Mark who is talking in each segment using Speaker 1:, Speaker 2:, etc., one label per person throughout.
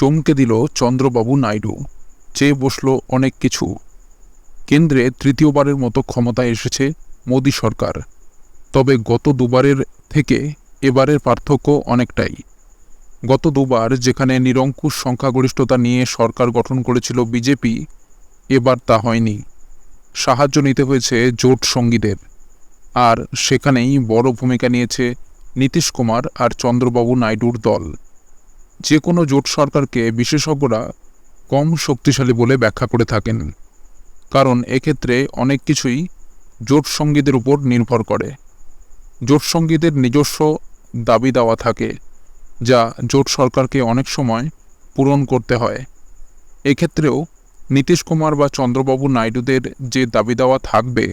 Speaker 1: চমকে দিল চন্দ্রবাবু নাইডু। চেয়ে বসল অনেক কিছু। কেন্দ্রে তৃতীয়বারের মতো ক্ষমতায় এসেছে মোদী সরকার। তবে গত দুবারের থেকে এবারের পার্থক্য অনেকটাই। গত দুবার যেখানে নিরঙ্কুশ সংখ্যাগরিষ্ঠতা নিয়ে সরকার গঠন করেছিল বিজেপি, এবার তা হয়নি। সাহায্য নিতে হয়েছে জোট সঙ্গীদের। আর সেখানেই বড় ভূমিকা নিয়েছে নীতিশ কুমার আর চন্দ্রবাবু নাইডুর দল। যে কোনো জোট সরকারকে বিশেষজ্ঞরা কম শক্তিশালী বলে ব্যাখ্যা করে থাকেন, কারণ এক্ষেত্রে অনেক কিছুই জোট সঙ্গীদের উপর নির্ভর করে। জোট সঙ্গীদের নিজস্ব দাবি দেওয়া থাকে, যা জোট সরকারকে অনেক সময় পূরণ করতে হয়। এক্ষেত্রেও নীতিশ কুমার বা চন্দ্রবাবু নাইডুদের যে দাবি দেওয়া থাকবে,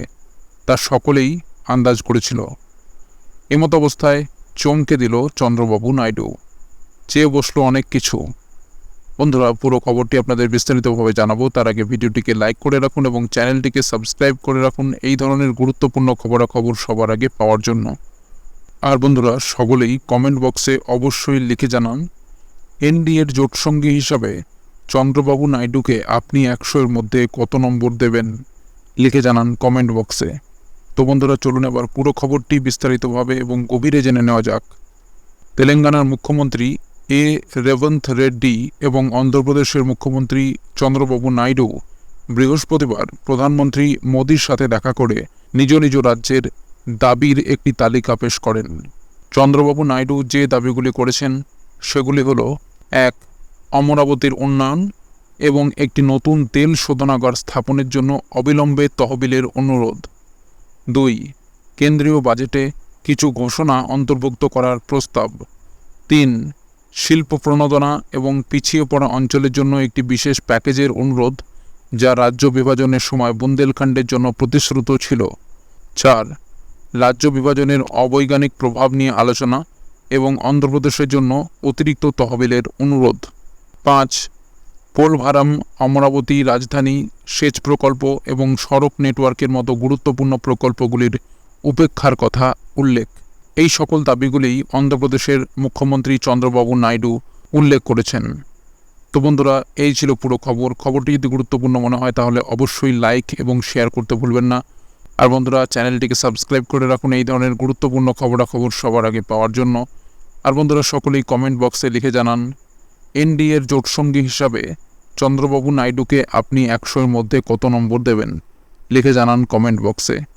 Speaker 1: তা সকলেই আন্দাজ করেছিল। এমত অবস্থায় চমকে দিল চন্দ্রবাবু নাইডু। চেয়ে বসল অনেক কিছু। বন্ধুরা, পুরো খবরটি আপনাদের বিস্তারিতভাবে জানাব। তার আগে ভিডিওটিকে লাইক করে রাখুন এবং চ্যানেলটিকে সাবস্ক্রাইব করে রাখুন। এই ধরনের গুরুত্বপূর্ণ খবরাখবর সবার আগে পাওয়ার জন্য। আর বন্ধুরা, সকলেই কমেন্ট বক্সে অবশ্যই লিখে জানান এনডিএর জোটসঙ্গী হিসাবে চন্দ্রবাবু নাইডুকে আপনি একশো এর মধ্যে কত নম্বর দেবেন? লিখে জানান কমেন্ট বক্সে তো বন্ধুরা, চলুন এবার পুরো খবরটি বিস্তারিতভাবে এবং গভীরে জেনে নেওয়া যাক। তেলেঙ্গানার মুখ্যমন্ত্রী এ. রেবন্ত রেড্ডি এবং অন্ধ্রপ্রদেশের মুখ্যমন্ত্রী চন্দ্রবাবু নাইডু বৃহস্পতিবার প্রধানমন্ত্রী মোদীর সাথে দেখা করে নিজ নিজ রাজ্যের দাবির একটি তালিকা পেশ করেন। চন্দ্রবাবু নাইডু যে দাবিগুলি করেছেন, সেগুলি হল, এক, অমরাবতীর উন্নয়ন এবং একটি নতুন তেল শোধনাগার স্থাপনের জন্য অবিলম্বে তহবিলের অনুরোধ। দুই, কেন্দ্রীয় বাজেটে কিছু ঘোষণা অন্তর্ভুক্ত করার প্রস্তাব। তিন শিল্প প্রণোদনা এবং পিছিয়ে পড়া অঞ্চলের জন্য একটি বিশেষ প্যাকেজের অনুরোধ, যা রাজ্য বিভাজনের সময় বুন্দেলখণ্ডের জন্য প্রতিশ্রুত ছিল। চার, রাজ্য বিভাজনের অবৈজ্ঞানিক প্রভাব নিয়ে আলোচনা এবং অন্ধ্রপ্রদেশের জন্য অতিরিক্ত তহবিলের অনুরোধ। পাঁচ, পোলভারাম অমরাবতী রাজধানী সেচ প্রকল্প এবং সড়ক নেটওয়ার্কের মতো গুরুত্বপূর্ণ প্রকল্পগুলির উপেক্ষার কথা উল্লেখ। এই সকল দাবিগুলি অন্ধ্রপ্রদেশের মুখ্যমন্ত্রী চন্দ্রবাবু নাইডু উল্লেখ করেছেন। তো বন্ধুরা, এই ছিল পুরো খবর। খবরটি যদি গুরুত্বপূর্ণ মনে হয়, তাহলে অবশ্যই লাইক এবং শেয়ার করতে ভুলবেন না। আর বন্ধুরা, চ্যানেলটিকে সাবস্ক্রাইব করে রাখুন এই ধরনের গুরুত্বপূর্ণ খবরাখবর সবার আগে পাওয়ার জন্য। আর বন্ধুরা, সকলেই কমেন্ট বক্সে লিখে জানান, এনডিএর জোটসঙ্গী হিসাবে চন্দ্রবাবু নাইডুকে আপনি একশোর মধ্যে কত নম্বর দেবেন? লিখে জানান কমেন্ট বক্সে।